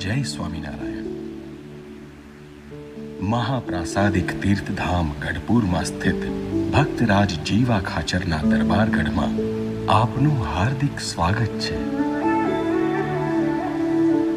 જય સ્વામિનારાયણ. મહાપ્રાસાદિક તીર્થધામ ગઢપુરમાં સ્થિત ભક્તરાજ જીવા ખાચરના દરબારગઢમાં આપનું હાર્દિક સ્વાગત છે.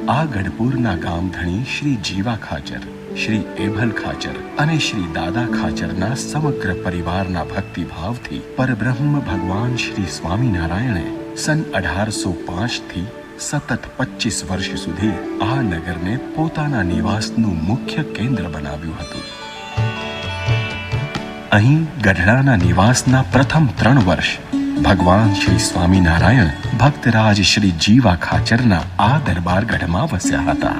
આ ગઢપુરના ગામધણી શ્રી જીવા ખાચર, શ્રી એભલ ખાચર અને શ્રી દાદા ખાચરના સમગ્ર પરિવારના ભક્તિભાવથી પરબ્રહ્મ ભગવાન શ્રી સ્વામિનારાયણે સન અઢારસો પાંચથી સતત પચીસ વર્ષ સુધી આ નગરને પોતાના નિવાસનું મુખ્ય કેન્દ્ર બનાવ્યું હતું. અહીં ગઢડાના નિવાસના પ્રથમ ત્રણ વર્ષ ભગવાન શ્રી સ્વામિનારાયણ ભક્તરાજ શ્રી જીવા ખાચરના આ દરબારગઢમાં વસ્યા હતા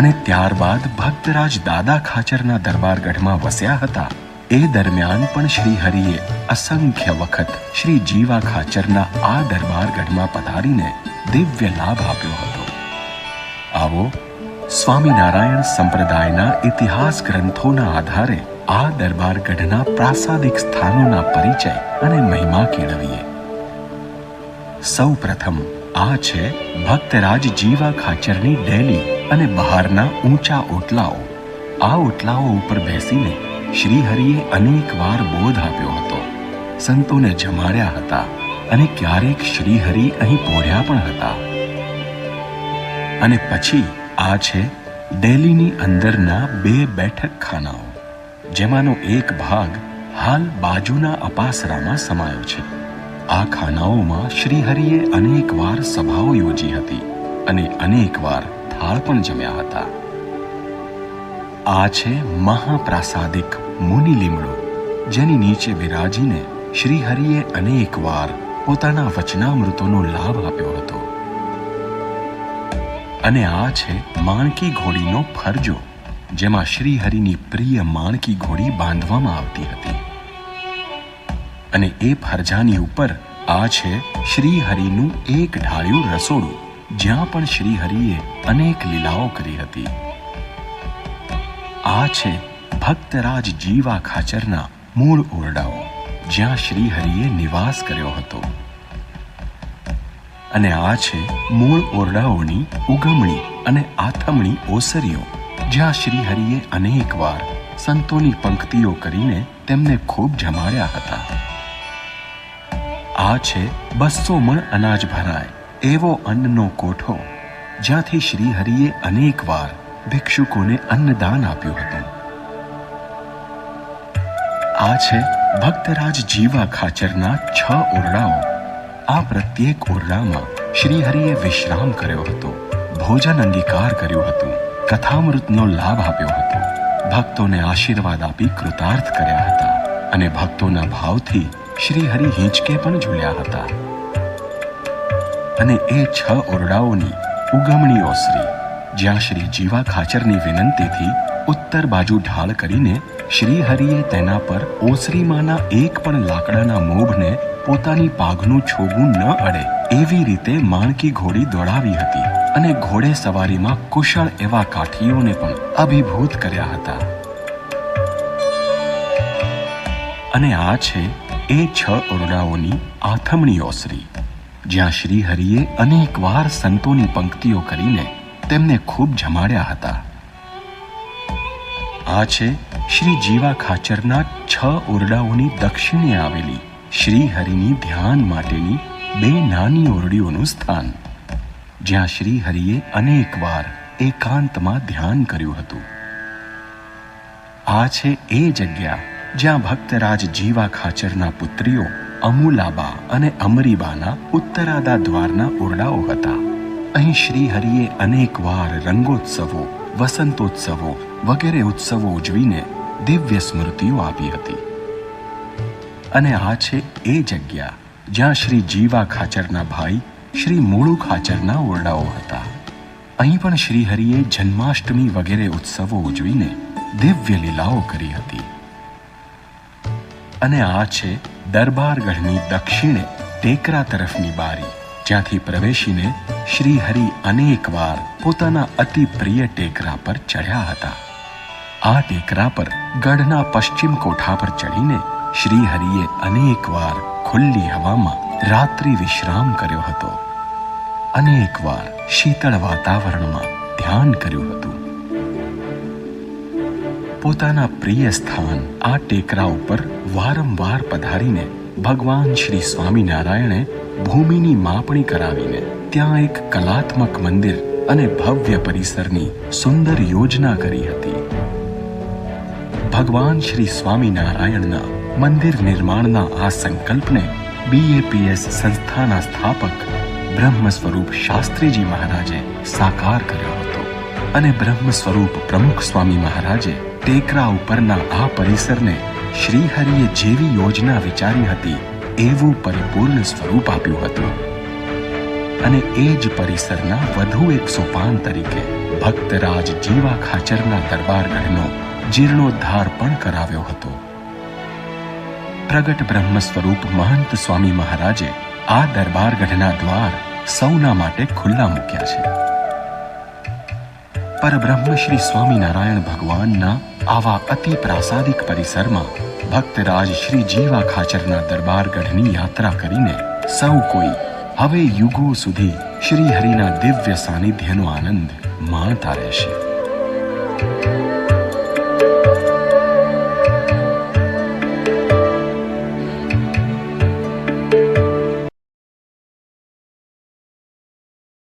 અને ત્યારબાદ ભક્તરાજ દાદા ખાચરના દરબારગઢમાં વસ્યા હતા. એ દરમિયાન પણ શ્રી હરિએ અસંખ્ય વખત શ્રી જીવા ખાચરના આ દરબારગઢમાં પધારીને દિવ્ય લાભ આપ્યો હતો. આવો, સ્વામિનારાયણ સંપ્રદાયના ઇતિહાસ ગ્રંથોના આધારે આ દરબારગઢના પ્રાસાદિક સ્થાનોના પરિચય અને મહિમા કેળવીએ. સૌ પ્રથમ આ છે ભક્તરાજ જીવા ખાચરની ડેલી અને બહારના ઊંચા ઓટલાઓ. આ ઓટલાઓ ઉપર બેસીને શ્રી હરિએ અનેક વાર બોધ આપ્યો હતો. સંતોને જમાડ્યા હતા અને ક્યારેક શ્રીહરિ અહીં પોઢ્યા પણ હતા. અને પછી આ છે દિલ્હીની અંદરના બે બેઠક ખાનાઓ જેમાંનો એક ભાગ હાલ બાજુના અપાસરામાં સમાયો છે. આ ખાનાઓમાં શ્રીહરિએ અનેકવાર સભાઓ યોજી હતી અને અનેકવાર થાળ પણ જમ્યા હતા. આ છે મહાપ્રાસાદિક મુનિ લીમડો, જેની નીચે બિરાજીને શ્રીહરિએ અનેકવાર પોતાના વચનામૃતોનો લાભ આપ્યો હતો. અને આ છે માણકી ઘોડીનો ફરજો, જેમાં શ્રી હરિની પ્રિય માણકી ઘોડી બાંધવામાં આવતી હતી. અને એ ફરજાની ઉપર આ છે શ્રીહરિનું એક ઢાળ્યું રસોડું, જ્યાં પણ શ્રીહરિએ અનેક લીલાઓ કરી હતી. આ છે ભક્તરાજ જીવા ખાચરના મૂળ ઓરડાઓ, જ્યાં શ્રી હરિએ નિવાસ કર્યો હતો. અને આ છે મૂળ ઓરડાઓની ઉગમણી અને આથમણી ઓસરીઓ, જ્યાં શ્રી હરિએ અનેકવાર સંતોની પંક્તિઓ કરીને તેમને ખૂબ જમાડ્યા હતા. આ છે બસો મણ અનાજ ભરાય એવો અન્નનો કોઠો, જ્યાંથી શ્રી હરિએ અનેકવાર ભિક્ષુકોને અન્નદાન આપ્યું હતું. આ છે ભક્તરાજ જીવા ખાચરના છ ઓરડાઓ. આ પ્રત્યેક ઓરડામાં શ્રીહરિએ વિશ્રામ કર્યો હતો. ભોજન અંગીકાર કર્યું હતું. કથામૃતનો લાભ આપ્યો હતો. ભક્તોને આશીર્વાદ આપી કૃતાર્થ કર્યા હતા અને ભક્તોના ભાવથી શ્રી હરિ હિંચકે પણ ઝૂલ્યા હતા. અને એ છ ઓરડાઓની ઉગમણી ઓસરી જ્યાં શ્રી જીવા ખાચરની વિનંતીથી ઉત્તર બાજુ ઢાળ કરીને શ્રીહરિએ તેના પર ઓસરીમાંના એક પણ લાકડાના મોભને પોતાની પાઘનું છોગું ન અડે એવી રીતે માણકી ઘોડી દોડાવી હતી અને ઘોડે સવારીમાં કુશળ એવા કાઠીઓને પણ અભિભૂત કર્યા હતા. અને આ છે એ છ ઓરડાઓની આથમણી ઓસરી, જ્યાં શ્રી હરિએ અનેકવાર સંતોની પંક્તિઓ કરીને તેમને ખૂબ જમાડ્યા હતા. આ છે શ્રી જીવા ખાચરના છ ઓરડાઓની દક્ષિણે આવેલી શ્રી હરિની ધ્યાન માટેની બે નાની ઓરડીઓનું સ્થાન, જ્યાં શ્રી હરિએ અનેકવાર એકાંતમાં ધ્યાન કર્યું હતું. આ છે એ જગ્યા જ્યાં ભક્તરાજ જીવા ખાચરના પુત્રીઓ અમુલાબા અને અમરીબાના ઉત્તરાદા દ્વારના ઓરડાઓ હતા. અહીં શ્રી હરિએ અનેકવાર રંગોત્સવો, વસંતોત્સવો વગેરે ઉત્સવો ઉજવીને દિવ્ય સ્મૃતિઓ આપી હતી. અને આ છે એ જગ્યા જ્યાં શ્રી જીવા ખાચરના ભાઈ, શ્રી મૂળુ ખાચરના ઓરડાઓ હતા. અહીં પણ શ્રી હરિએ જન્માષ્ટમી વગેરે ઉત્સવો ઉજવીને દિવ્ય લીલાઓ કરી હતી. અને આ છે દરબારગઢની દક્ષિણે ટેકરા તરફની બારી. જ્યાંથી પ્રવેશીને શ્રીહરિ અનેકવાર પોતાના અતિ પ્રિય ટેકરા પર ચઢ્યા હતા. આ ટેકરા પર ગઢના પશ્ચિમ કોઠા પર ચડીને શ્રીહરિએ અનેકવાર ખુલ્લી હવામાં રાત્રિ વિશ્રામ કર્યો હતો. અનેકવાર શીતળ વાતાવરણમાં ધ્યાન કર્યું હતું. પોતાના પ્રિય સ્થાન આ ટેકરા ઉપર વારંવાર પધારીને ભગવાન શ્રી સ્વામિનારાયણે ભૂમિની માપણી કરાવીને ત્યાં એક કલાત્મક મંદિર અને ભવ્ય પરિસરની સુંદર યોજના કરી હતી. ભગવાન શ્રી સ્વામિનારાયણના મંદિર નિર્માણના આ સંકલ્પને બીએપીએસ સંસ્થાના સ્થાપક બ્રહ્મ સ્વરૂપ શાસ્ત્રીજી મહારાજે સાકાર કર્યો હતો અને બ્રહ્મ સ્વરૂપ પ્રમુખ સ્વામી મહારાજે ટેકરા ઉપરના આ પરિસરને શ્રીહરિએ જેવી યોજના વિચારી હતી, એવું પરિપૂર્ણ સ્વરૂપ આપ્યું હતું. અને એ જ પરિસરના વધુ એક સોપાન તરીકે ભક્તરાજ જીવા ખાચરના દરબારગઢનો જીર્ણોદ્ધાર પણ કરાવ્યો હતો. પ્રગટ બ્રહ્મ સ્વરૂપ મહંત સ્વામી મહારાજે આ દરબારગઢના દ્વાર સૌના માટે ખુલ્લા મૂક્યા છે. પરબ્રહ્મ શ્રી સ્વામિનારાયણ ભગવાનના આવા અતિ પ્રાસાદિક પરિસરમાં ભક્તરાજ શ્રી જીવા ખાચરના દરબારગઢની યાત્રા કરીને સૌ કોઈ હવે યુગો સુધી શ્રી હરિના દિવ્ય સાનિધ્યનો આનંદ માણતા રહેશે.